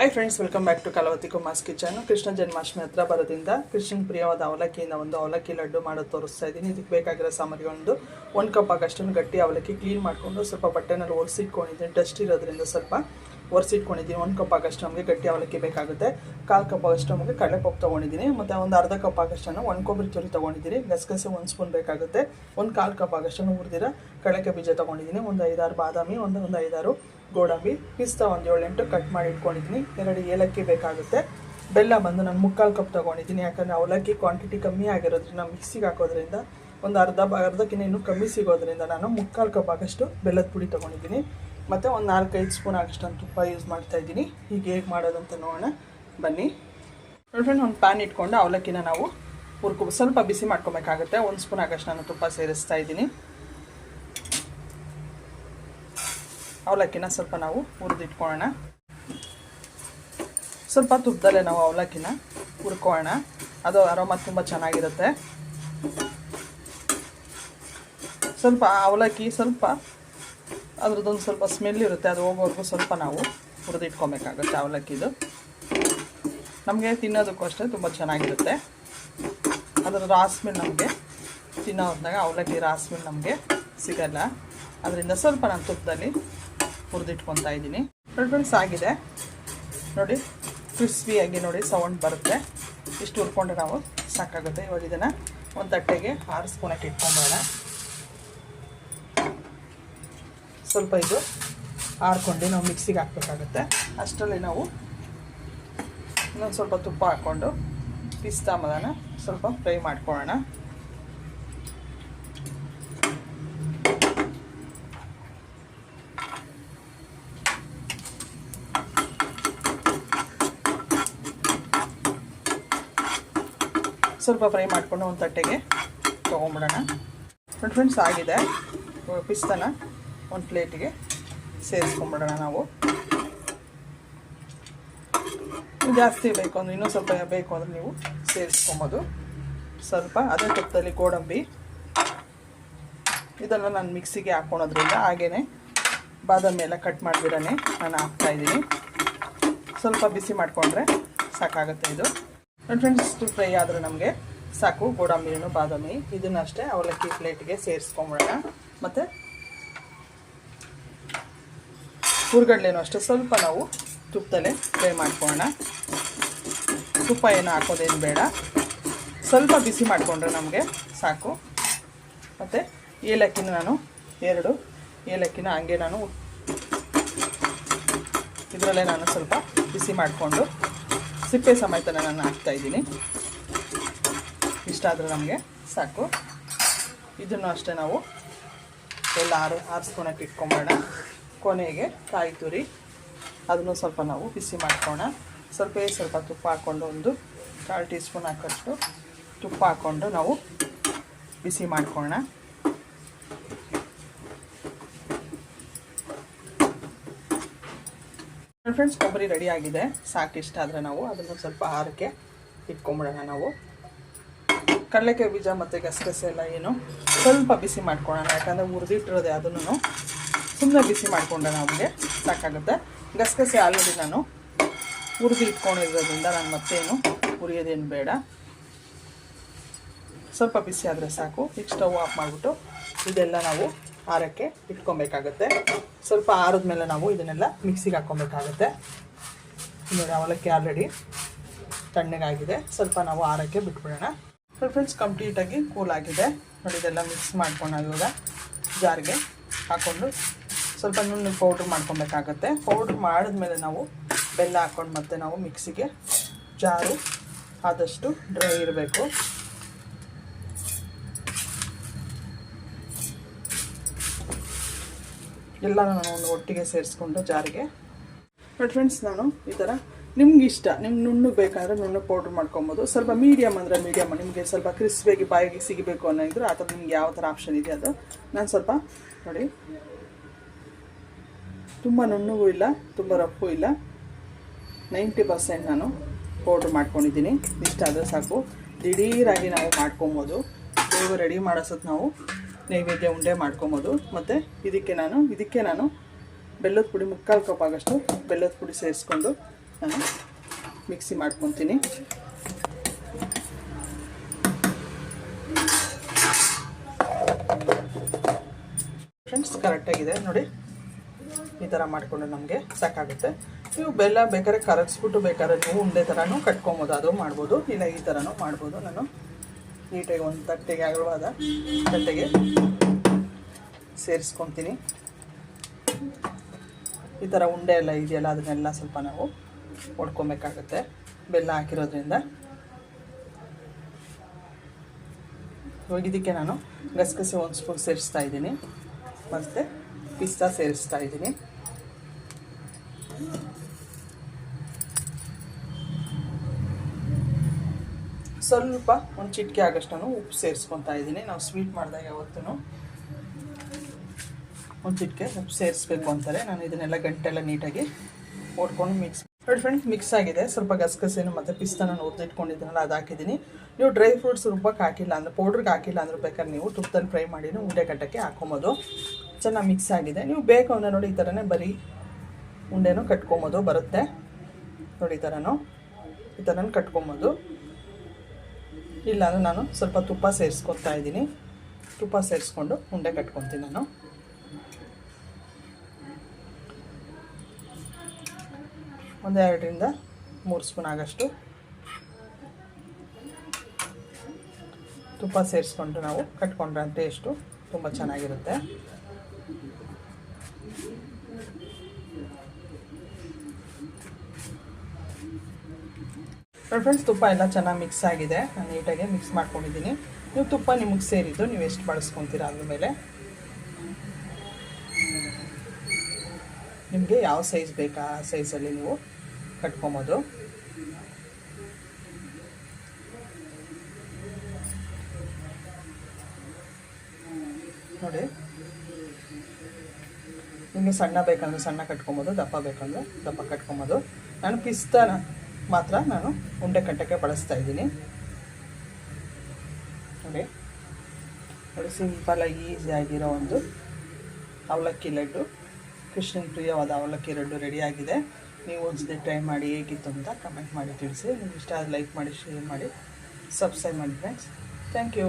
Hi friends welcome back to Kalavathi Kumar's kitchen Krishna Janmashtami ಹತ್ರ ಬರೋದ್ರಿಂದ ಕೃಷ್ಣನ್ ಪ್ರಿಯವಾದ ಅವಲಕ್ಕಿಯಿಂದ ಒಂದು ಅವಲಕ್ಕಿ ಲಡ್ಡು ಮಾಡೋದು ತೋರಿಸ್ತಾ ಇದ್ದೀನಿ. ಇದಕ್ಕೆ ಬೇಕಾಗಿರೋ ಸಾಮಗ್ರಿ ಒಂದು ಕಪ್ ಆಗಷ್ಟನ್ನು ಗಟ್ಟಿ ಅವಲಕ್ಕಿ ಕ್ಲೀನ್ ಮಾಡಿಕೊಂಡು ಸ್ವಲ್ಪ ಬಟ್ಟೆನಲ್ಲಿ ಒರೆಸಿಟ್ಕೊಂಡಿದ್ದೀನಿ. ಡಸ್ಟ್ ಇರೋದ್ರಿಂದ ಸ್ವಲ್ಪ ಒರೆಸಿಟ್ಕೊಂಡಿದ್ದೀನಿ. ಒಂದು ಕಪ್ ಆಗಷ್ಟು ನಮಗೆ ಗಟ್ಟಿ ಅವಲಕ್ಕಿ ಬೇಕಾಗುತ್ತೆ. ಕಾಲು ಕಪ್ ಆಗಷ್ಟು ನಮಗೆ ಕಡಲೆಪಪ್ಪು ತೊಗೊಂಡಿದ್ದೀನಿ. ಮತ್ತು ಒಂದು ಅರ್ಧ ಕಪ್ ಆಗಷ್ಟನ್ನು ಒಂದು ಕೊಬ್ಬರಿ ತುರಿ ತೊಗೊಂಡಿದ್ದೀನಿ. ಗಸಗಸೆ ಒಂದು ಸ್ಪೂನ್ ಬೇಕಾಗುತ್ತೆ. ಒಂದು ಕಾಲು ಕಪ್ ಆಗಷ್ಟನ್ನು ಹುರಿದಿರ ಕಡಲೆಕಾಯಿ ಬೀಜ ತೊಗೊಂಡಿದ್ದೀನಿ. ಒಂದು ಐದಾರು ಬಾದಾಮಿ, ಒಂದು ಒಂದು ಐದಾರು ಗೋಡಂಬಿ, ಪಿಸ್ತಾ ಒಂದು ಏಳೆಂಟು ಕಟ್ ಮಾಡಿ ಇಟ್ಕೊಂಡಿದ್ದೀನಿ. ಎರಡು ಏಲಕ್ಕಿ ಬೇಕಾಗುತ್ತೆ. ಬೆಲ್ಲ ಬಂದು ನಾನು ಮುಕ್ಕಾಲು ಕಪ್ ತೊಗೊಂಡಿದ್ದೀನಿ. ಯಾಕಂದರೆ ಅವಲಕ್ಕಿ ಕ್ವಾಂಟಿಟಿ ಕಮ್ಮಿ ಆಗಿರೋದ್ರಿಂದ ಮಿಕ್ಸಿಗೆ ಹಾಕೋದ್ರಿಂದ ಒಂದು ಅರ್ಧ ಅರ್ಧಕ್ಕಿಂತ ಇನ್ನೂ ಕಮ್ಮಿ ಸಿಗೋದ್ರಿಂದ ನಾನು ಮುಕ್ಕಾಲು ಕಪ್ ಆಗಷ್ಟು ಬೆಲ್ಲದ ಪುಡಿ ತೊಗೊಂಡಿದ್ದೀನಿ. ಮತ್ತು ಒಂದು ನಾಲ್ಕೈದು ಸ್ಪೂನ್ ಆಗಷ್ಟು ನಾನು ತುಪ್ಪ ಯೂಸ್ ಮಾಡ್ತಾ ಇದ್ದೀನಿ. ಈಗ ಹೇಗೆ ಮಾಡೋದಂತ ನೋಡೋಣ. ಬನ್ನಿ. ನೋಡಿ ಫ್ರೆಂಡ್ ಒಂದು ಪ್ಯಾನ್ ಇಟ್ಕೊಂಡು ಅವಲಕ್ಕಿನ ನಾವು ಹುರ್ಕೊ ಸ್ವಲ್ಪ ಬಿಸಿ ಮಾಡ್ಕೊಬೇಕಾಗುತ್ತೆ. ಒಂದು ಸ್ಪೂನ್ ಆಗಷ್ಟು ನಾನು ತುಪ್ಪ ಸೇರಿಸ್ತಾ ಇದ್ದೀನಿ. ಅವಲಕ್ಕಿನ ಸ್ವಲ್ಪ ನಾವು ಹುರಿದಿಟ್ಕೊಳ್ಳೋಣ. ಸ್ವಲ್ಪ ತುಪ್ಪದಲ್ಲೇ ನಾವು ಅವಲಕ್ಕಿನ ಹುರ್ಕೊಳ್ಳೋಣ. ಅದು ಅರೋಮ ತುಂಬ ಚೆನ್ನಾಗಿರುತ್ತೆ. ಸ್ವಲ್ಪ ಅವಲಕ್ಕಿ ಸ್ವಲ್ಪ ಅದ್ರದ್ದೊಂದು ಸ್ವಲ್ಪ ಸ್ಮೆಲ್ ಇರುತ್ತೆ, ಅದು ಹೋಗೋವರೆಗೂ ಸ್ವಲ್ಪ ನಾವು ಹುರಿದಿಟ್ಕೊಬೇಕಾಗುತ್ತೆ ಅವಲಕ್ಕಿದು. ನಮಗೆ ತಿನ್ನೋದಕ್ಕೂ ಅಷ್ಟೇ ತುಂಬ ಚೆನ್ನಾಗಿರುತ್ತೆ. ಅದರ ರಾಸ್ಮೆಲ್ ನಮಗೆ ತಿನ್ನೋ ಹೊತ್ತಾಗ ಅವಲಕ್ಕಿ ರಾಸ್ಮೆಲ್ ನಮಗೆ ಸಿಗಲ್ಲ. ಅದರಿಂದ ಸ್ವಲ್ಪ ನಾನು ತುಪ್ಪದಲ್ಲಿ ಹುರಿದಿಟ್ಕೊತಾ ಇದ್ದೀನಿ. ಫ್ರೆಂಡ್ಸ್ ಆಗಿದೆ. ನೋಡಿ ಕ್ರಿಸ್ಪಿಯಾಗಿ ನೋಡಿ ಸೌಂಡ್ ಬರುತ್ತೆ. ಇಷ್ಟು ಹುರ್ಕೊಂಡ್ರೆ ನಾವು ಸಾಕಾಗುತ್ತೆ. ಇವಾಗ ಇದನ್ನು ಒಂದು ತಟ್ಟೆಗೆ ಆರಿಸ್ಕೊಳಕ್ಕೆ ಇಟ್ಕೊಂಬೋಣ ಸ್ವಲ್ಪ ಇದು ಆರ್ಕೊಂಡು ನಾವು ಮಿಕ್ಸಿಗೆ ಹಾಕ್ಬೇಕಾಗುತ್ತೆ. ಅಷ್ಟರಲ್ಲಿ ನಾವು ಇನ್ನೊಂದು ಸ್ವಲ್ಪ ತುಪ್ಪ ಹಾಕ್ಕೊಂಡು ಪಿಸ್ತಾ ಮದನ ಸ್ವಲ್ಪ ಫ್ರೈ ಮಾಡ್ಕೊಳ್ಳೋಣ. ಸ್ವಲ್ಪ ಫ್ರೈ ಮಾಡಿಕೊಂಡು ಒಂದು ತಟ್ಟೆಗೆ ತೊಗೊಂಬಿಡೋಣ. ಫ್ರೆಂಡ್ ಫ್ರೆಂಡ್ಸ್ ಆಗಿದೆ. ಪಿಸ್ತನ ಒಂದು ಪ್ಲೇಟಿಗೆ ಸೇರಿಸ್ಕೊಂಬಿಡೋಣ ನಾವು. ಜಾಸ್ತಿ ಬೇಕು ಅಂದರೆ ಇನ್ನೂ ಸ್ವಲ್ಪ ಬೇಕು ಅಂದರೆ ನೀವು ಸೇರಿಸ್ಕೊಬೋದು. ಸ್ವಲ್ಪ ಅದೇ ತುಪ್ಪದಲ್ಲಿ ಗೋಡಂಬಿ. ಇದೆಲ್ಲ ನಾನು ಮಿಕ್ಸಿಗೆ ಹಾಕ್ಕೊಳೋದ್ರಿಂದ ಹಾಗೇ ಬಾದಾಮಿ ಎಲ್ಲ ಕಟ್ ಮಾಡಿಬಿಡೋಣ ನಾನು ಹಾಕ್ತಾಯಿದ್ದೀನಿ ಸ್ವಲ್ಪ ಬಿಸಿ ಮಾಡಿಕೊಂಡ್ರೆ ಸಾಕಾಗುತ್ತೆ ಇದು. ನನ್ನ ಫ್ರೆಂಡ್ಸ್ ಫ್ರೈ ಆದರೆ ನಮಗೆ ಸಾಕು. ಗೋಡಂಬಿನೂ ಬಾದಾಮಿ. ಇದನ್ನಷ್ಟೇ ಅವಲಕ್ಕಿ ಪ್ಲೇಟಿಗೆ ಸೇರಿಸ್ಕೊಂಬಿಡೋಣ ಮತ್ತು ಹುರ್ಗಡ್ಲೆನೂ ಅಷ್ಟೇ. ಸ್ವಲ್ಪ ನಾವು ತುಪ್ಪದಲ್ಲೇ ಫ್ರೈ ಮಾಡ್ಕೊಳ್ಳೋಣ. ತುಪ್ಪ ಏನು ಹಾಕೋದೇನು ಬೇಡ. ಸ್ವಲ್ಪ ಬಿಸಿ ಮಾಡಿಕೊಂಡ್ರೆ ನಮಗೆ ಸಾಕು. ಮತ್ತು ಏಲಕ್ಕಿನ ನಾನು ಎರಡು. ಏಲಕ್ಕಿನ ಹಂಗೆ ನಾನು ಇದರಲ್ಲೇ ನಾನು ಸ್ವಲ್ಪ ಬಿಸಿ ಮಾಡಿಕೊಂಡು ಸಿಪ್ಪೆ ಸಮೇತ ನಾನು ಹಾಕ್ತಾ ಇದ್ದೀನಿ. ಇಷ್ಟಾದರೂ ನಮಗೆ ಸಾಕು. ಇದನ್ನು ಅಷ್ಟೇ ನಾವು ಎಲ್ಲ ಆರು ಆರಿಸ್ಕೊಳಕ್ಕೆ ಇಟ್ಕೊಂಬೋಣ ಕೊನೆಗೆ ಕಾಯಿ ತುರಿ. ಅದನ್ನು ಸ್ವಲ್ಪ ನಾವು ಬಿಸಿ ಮಾಡ್ಕೋಣ ಸ್ವಲ್ಪ ಸ್ವಲ್ಪ ತುಪ್ಪ ಹಾಕ್ಕೊಂಡು ಒಂದು ಕಾಲು ಟೀ ಸ್ಪೂನ್ ಹಾಕಷ್ಟು ತುಪ್ಪ ಹಾಕ್ಕೊಂಡು ನಾವು ಬಿಸಿ ಮಾಡ್ಕೊಳ್ಳೋಣ ಫ್ರೆಂಡ್ಸ್ ಕೊಬ್ಬರಿ ರೆಡಿ ಆಗಿದೆ. ಸಾಕು ಇಷ್ಟ ಆದರೆ ನಾವು ಅದನ್ನು ಸ್ವಲ್ಪ ಆರಕ್ಕೆ ಇಟ್ಕೊಂಬಿಡೋಣ ನಾವು. ಕಡಲೆಕಾಯಿ ಬೀಜ ಮತ್ತು ಗಸಗಸೆ ಎಲ್ಲ ಏನು ಸ್ವಲ್ಪ ಬಿಸಿ ಮಾಡ್ಕೊಳ್ಳೋಣ. ಯಾಕಂದರೆ ಹುರಿದಿಟ್ಟಿರೋದೆ ಅದನ್ನು ಸುಮ್ಮನೆ ಬಿಸಿ ಮಾಡಿಕೊಂಡ್ರೆ ನಮಗೆ ಸಾಕಾಗುತ್ತೆ. ಗಸಗಸೆ ಆಲ್ರೆಡಿ ನಾನು ಹುರಿದು ಇಟ್ಕೊಂಡಿರೋದ್ರಿಂದ ನಾನು ಮತ್ತೇನು ಹುರಿಯೋದೇನು ಬೇಡ. ಸ್ವಲ್ಪ ಬಿಸಿ ಆದರೆ ಸಾಕು. ಈಗ ಸ್ಟವ್ ಆಫ್ ಮಾಡಿಬಿಟ್ಟು ಇದೆಲ್ಲ ನಾವು ಆರಕ್ಕೆ ಇಟ್ಕೊಬೇಕಾಗತ್ತೆ. ಸ್ವಲ್ಪ ಆರದ ಆರಿದ್ಮೇಲೆ ನಾವು ಇದನ್ನೆಲ್ಲ ಮಿಕ್ಸಿಗೆ ಹಾಕ್ಕೊಬೇಕಾಗತ್ತೆ. ನೋಡಿ, ಅವಲಕ್ಕಿ ಆಲ್ರೆಡಿ ತಣ್ಣಗಾಗಿದೆ. ಸ್ವಲ್ಪ ನಾವು ಆರಕ್ಕೆ ಬಿಟ್ಬಿಡೋಣ. ಫ್ರೆಂಡ್ಸ್ ಕಂಪ್ಲೀಟಾಗಿ ಕೂಲ್ ಆಗಿದೆ. ನೋಡಿ, ಇದೆಲ್ಲ ಮಿಕ್ಸ್ ಮಾಡ್ಕೊಂಡು ಇವಾಗ ಜಾರಿಗೆ ಹಾಕ್ಕೊಂಡು ಸ್ವಲ್ಪ ನುಣ್ಣಗೆ ಪೌಡ್ರ್ ಮಾಡ್ಕೊಬೇಕಾಗತ್ತೆ. ಪೌಡ್ರ್ ಮಾಡಿದ್ಮೇಲೆ ನಾವು ಬೆಲ್ಲ ಹಾಕ್ಕೊಂಡು ಮತ್ತೆ ನಾವು ಮಿಕ್ಸಿಗೆ ಜಾರು ಆದಷ್ಟು ಡ್ರೈ ಇರಬೇಕು. ಎಲ್ಲ ನಾನು ಒಂದು ಒಟ್ಟಿಗೆ ಸೇರಿಸ್ಕೊಂಡು ಜಾರಿಗೆ. ಬಟ್ ಫ್ರೆಂಡ್ಸ್ ನಾನು ಈ ಥರ ನಿಮ್ಗೆ ಇಷ್ಟ ನಿಮ್ಗೆ ನುಣ್ಣು ಬೇಕಾದ್ರೆ ನುಣ್ಣು ಪೌಡ್ರ್ ಮಾಡ್ಕೊಬೋದು. ಸ್ವಲ್ಪ ಮೀಡಿಯಮ್ ಅಂದರೆ ಮೀಡಿಯಮ್ ನಿಮಗೆ ಸ್ವಲ್ಪ ಕ್ರಿಸ್ಪಿಯಾಗಿ ಬಾಯಿಗೆ ಸಿಗಬೇಕು ಅನ್ನೋ ಇದ್ರೆ ಆ ಥರ ನಿಮ್ಗೆ ಯಾವ ಥರ ಆಪ್ಷನ್ ಇದೆ ಅದು ನಾನು ಸ್ವಲ್ಪ ನೋಡಿ. ತುಂಬ ನುಣ್ಣುಗೂ ಇಲ್ಲ, ತುಂಬ ರಪ್ಪು ಇಲ್ಲ. ನೈಂಟಿ ಪರ್ಸೆಂಟ್ ನಾನು ಪೌಡ್ರ್ ಮಾಡ್ಕೊಂಡಿದ್ದೀನಿ. ಇಷ್ಟ ಆದರೆ ಸಾಕು. ದಿಢೀರಾಗಿ ನಾವು ಮಾಡ್ಕೊಬೋದು. ಬೇಗ ರೆಡಿ ಮಾಡಿಸೋದು ನಾವು ನೈವೇದ್ಯ ಉಂಡೆ ಮಾಡ್ಕೊಬೋದು. ಮತ್ತು ಇದಕ್ಕೆ ನಾನು ಇದಕ್ಕೆ ನಾನು ಬೆಲ್ಲದ ಪುಡಿ ಮುಕ್ಕಾಲು ಕಪ್ ಆಗಷ್ಟು ಬೆಲ್ಲದ ಪುಡಿ ಸೇರಿಸ್ಕೊಂಡು ನಾನು ಮಿಕ್ಸಿ ಮಾಡ್ಕೊತೀನಿ. ಫ್ರೆಂಡ್ಸ್, ಕರೆಕ್ಟಾಗಿದೆ. ನೋಡಿ, ಈ ಥರ ಮಾಡಿಕೊಂಡು ನಮಗೆ ಸಾಕಾಗುತ್ತೆ. ನೀವು ಬೆಲ್ಲ ಬೇಕಾದ್ರೆ ಕರಗಿಸ್ಬಿಟ್ಟು ಬೇಕಾದ್ರೆ ನೀವು ಉಂಡೆ ಥರನೂ ಕಟ್ಕೊಬೋದು ಅದು ಮಾಡ್ಬೋದು. ಇಲ್ಲ ಈ ಥರನೂ ಮಾಡ್ಬೋದು. ನಾನು ನೀಟಾಗಿ ಒಂದು ತಟ್ಟೆಗೆ ಅಗಲವಾದ ತಟ್ಟೆಗೆ ಸೇರಿಸ್ಕೊತೀನಿ. ಈ ಥರ ಉಂಡೆ ಎಲ್ಲ ಇದೆಯಲ್ಲ, ಅದನ್ನೆಲ್ಲ ಸ್ವಲ್ಪ ನಾವು ಒಡ್ಕೊಬೇಕಾಗುತ್ತೆ. ಬೆಲ್ಲ ಹಾಕಿರೋದ್ರಿಂದ. ಇವಾಗ ಇದಕ್ಕೆ ನಾನು ಗಸಗಸೆ ಒಂದು ಸ್ಪೂನ್ ಸೇರಿಸ್ತಾ ಇದ್ದೀನಿ. ಮತ್ತು ಪಿಸ್ತಾ ಸೇರಿಸ್ತಾ ಇದ್ದೀನಿ. ಸ್ವಲ್ಪ ಒಂದು ಚಿಟಿಕೆ ಆಗೋಷ್ಟು ಉಪ್ಪು ಸೇರಿಸ್ಕೊತಾ ಇದ್ದೀನಿ. ನಾವು ಸ್ವೀಟ್ ಮಾಡಿದಾಗ ಯಾವತ್ತೂ ಒಂದು ಚಿಟಿಕೆ ಉಪ್ಪು ಸೇರಿಸ್ಬೇಕು ಅಂತಾರೆ. ನಾನು ಇದನ್ನೆಲ್ಲ ಗಂಟೆಲ್ಲ ನೀಟಾಗಿ ಓಡ್ಕೊಂಡು ಮಿಕ್ಸ್ ನೋಡಿ ಫ್ರೆಂಡ್ಸ್ ಮಿಕ್ಸ್ ಆಗಿದೆ. ಸ್ವಲ್ಪ ಗಸಗಸೇನು ಮತ್ತು ಪಿಸ್ತಾ ನಾನು ಹುರಿದಿಟ್ಕೊಂಡಿದ್ದೀನಲ್ಲ ಅದು ಹಾಕಿದ್ದೀನಿ. ನೀವು ಡ್ರೈ ಫ್ರೂಟ್ಸ್ ರುಬ್ಬಕ್ಕೆ ಹಾಕಿಲ್ಲ ಅಂದರೆ ಪೌಡ್ರಿಗೆ ಹಾಕಿಲ್ಲ ಅಂದ್ರೆ ಬೇಕಾದ್ರೆ ನೀವು ತುಪ್ಪದಲ್ಲಿ ಫ್ರೈ ಮಾಡಿ ಉಂಡೆ ಕಟ್ಟಕ್ಕೆ ಹಾಕೊಬೋದು. ಚೆನ್ನಾಗಿ ಮಿಕ್ಸ್ ಆಗಿದೆ. ನೀವು ಬೇಕು ಅಂದರೆ ನೋಡಿ ಈ ಥರನೇ ಬರೀ ಉಂಡೆನೂ ಕಟ್ಕೊಬೋದು, ಬರುತ್ತೆ. ನೋಡಿ ಈ ಥರನೂ ಈ ಥರನೂ ಕಟ್ಕೊಬೋದು. ಇಲ್ಲ ಅಂದರೆ ನಾನು ಸ್ವಲ್ಪ ತುಪ್ಪ ಸೇರಿಸ್ಕೊತಾ ಇದ್ದೀನಿ. ತುಪ್ಪ ಸೇರಿಸ್ಕೊಂಡು ಉಂಡೆ ಕಟ್ಕೊತೀನಿ ನಾನು. ಒಂದೆರಡರಿಂದ ಮೂರು ಸ್ಪೂನ್ ಆಗಷ್ಟು. ತುಪ್ಪ ಸೇರಿಸ್ಕೊಂಡು ನಾವು ಕಟ್ಕೊಂಡ್ರೆ ಟೇಸ್ಟು ತುಂಬ ಚೆನ್ನಾಗಿರುತ್ತೆ. ನೋಡಿ ಫ್ರೆಂಡ್ಸ್ ತುಪ್ಪ ಎಲ್ಲ ಚೆನ್ನಾಗಿ ಮಿಕ್ಸ್ ಆಗಿದೆ. ನಾನು ನೀಟಾಗಿ ಮಿಕ್ಸ್ ಮಾಡ್ಕೊಂಡಿದ್ದೀನಿ. ನೀವು ತುಪ್ಪ ನಿಮಗೆ ಸೇರಿದ್ದು, ನೀವು ಎಷ್ಟು ಬಳಸ್ಕೊತೀರ ಅದ್ರ ಮೇಲೆ. ನಿಮಗೆ ಯಾವ ಸೈಜ್ ಬೇಕಾ? ಆ ಸೈಜಲ್ಲಿ ನೀವು ಕಟ್ಕೊಬೋದು. ನೋಡಿ. ನಿಮಗೆ ಸಣ್ಣ ಬೇಕಂದ್ರೆ ಸಣ್ಣ ಕಟ್ಕೊಬೋದು, ದಪ್ಪ ಬೇಕಂದ್ರೆ ದಪ್ಪ ಕಟ್ಕೊಬೋದು. ನಾನು ಪಿಸ್ತಾನ ಮಾತ್ರ ನಾನು ಉಂಡೆ ಕಟ್ಟಕ್ಕೆ ಬಳಸ್ತಾ ಇದ್ದೀನಿ. ನೋಡಿ. ನೋಡಿ ಸಿಂಪಲಾಗಿ ಆಗಿರೋ ಒಂದು ಅವಲಕ್ಕಿ ಲಡ್ಡು. ಕೃಷ್ಣನ ಪ್ರಿಯವಾದ ಅವಲಕ್ಕಿ ಲಡ್ಡು ರೆಡಿಯಾಗಿದೆ ನೀವು ಒಂದ್ಸತಿ ಟ್ರೈ ಮಾಡಿ ಹೇಗಿತ್ತು ಅಂತ ಕಮೆಂಟ್ ಮಾಡಿ ತಿಳಿಸಿ. ನಿಮ್ಗೆ ಇಷ್ಟ ಲೈಕ್ ಮಾಡಿ ಶೇರ್ ಮಾಡಿ. ಸಬ್ಸ್ಕ್ರೈಬ್ ಮಾಡಿ ಫ್ರೆಂಡ್ಸ್ ಥ್ಯಾಂಕ್ ಯು